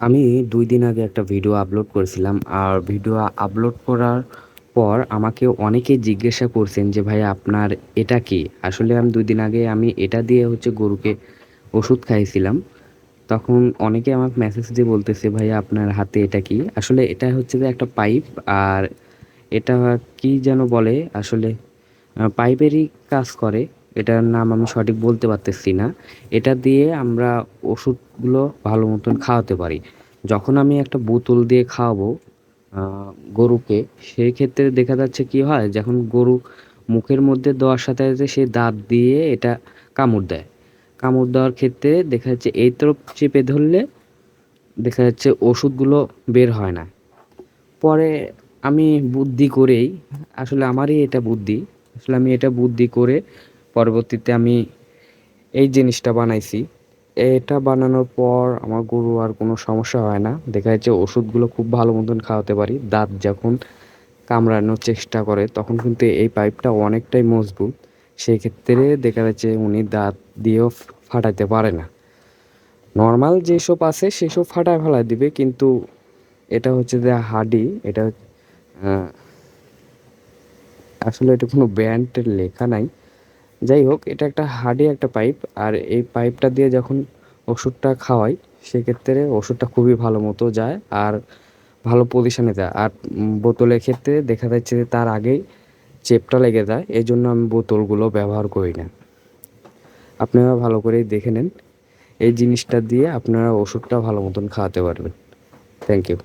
আমি দুই দিন আগে একটা ভিডিও আপলোড করেছিলাম, আর ভিডিও আপলোড করার পর আমাকে অনেকে জিজ্ঞাসা করছেন যে, ভাই, আপনার এটা কি? আসলে আমি দুই দিন আগে আমি এটা দিয়ে হচ্ছে গরুকে ওষুধ খাইয়েছিলাম। তখন অনেকে আমাকে মেসেজ দিয়ে বলতেছে, ভাই, আপনার হাতে এটা কি? আসলে এটা হচ্ছে যে একটা পাইপ আর এটা কি যেন বলে, আসলে পাইপেরই কাজ করে। এটার নাম আমি সঠিক বলতে পারতেছি না। এটা দিয়ে আমরা ওষুধগুলো ভালো মতন খাওয়াতে পারি। যখন আমি একটা বোতল দিয়ে খাওয়াবো গরুকে সেই ক্ষেত্রে দেখা যাচ্ছে কি হয়, যখন গরু মুখের মধ্যে দেওয়ার সাথে সাথে সে দাঁত দিয়ে এটা কামড় দেয়। কামড় দেওয়ার ক্ষেত্রে দেখা যাচ্ছে এই তরফ চেপে ধরলে দেখা যাচ্ছে ওষুধগুলো বের হয় না। পরে আমি বুদ্ধি করেই, আসলে আমারই এটা বুদ্ধি, আসলে আমি এটা বুদ্ধি করে পরবর্তীতে আমি এই জিনিসটা বানাইছি। এটা বানানোর পর আমার গরু আর কোনো সমস্যা হয় না। দেখা যাচ্ছে ওষুধগুলো খুব ভালো মতন খাওয়াতে পারি। দাঁত যখন কামড়ানোর চেষ্টা করে, তখন কিন্তু এই পাইপটা অনেকটাই মজবুত। সেই ক্ষেত্রে দেখা যাচ্ছে উনি দাঁত দিয়েও ফাটাইতে পারে না। নর্মাল যেসব আছে, সেসব ফাটায় ফেলা দিবে। কিন্তু এটা হচ্ছে যে হাডি, এটা আসলে এটা কোনো ব্র্যান্ডের লেখা নাই। যাই হোক, এটা একটা হাডি একটা পাইপ আর এই পাইপটা দিয়ে যখন ওষুধটা খাওয়াই, সেক্ষেত্রে ওষুধটা খুবই ভালো মতো যায় আর ভালো পজিশানে যায়। আর বোতলের ক্ষেত্রে দেখা যাচ্ছে যে তার আগেই চেপটা লেগে যায় এই জন্য আমি বোতলগুলো ব্যবহার করি না। আপনারা ভালো করেই দেখে নেন। এই জিনিসটা দিয়ে আপনারা ওষুধটা ভালো মতন খাওয়াতে পারবেন। Thank you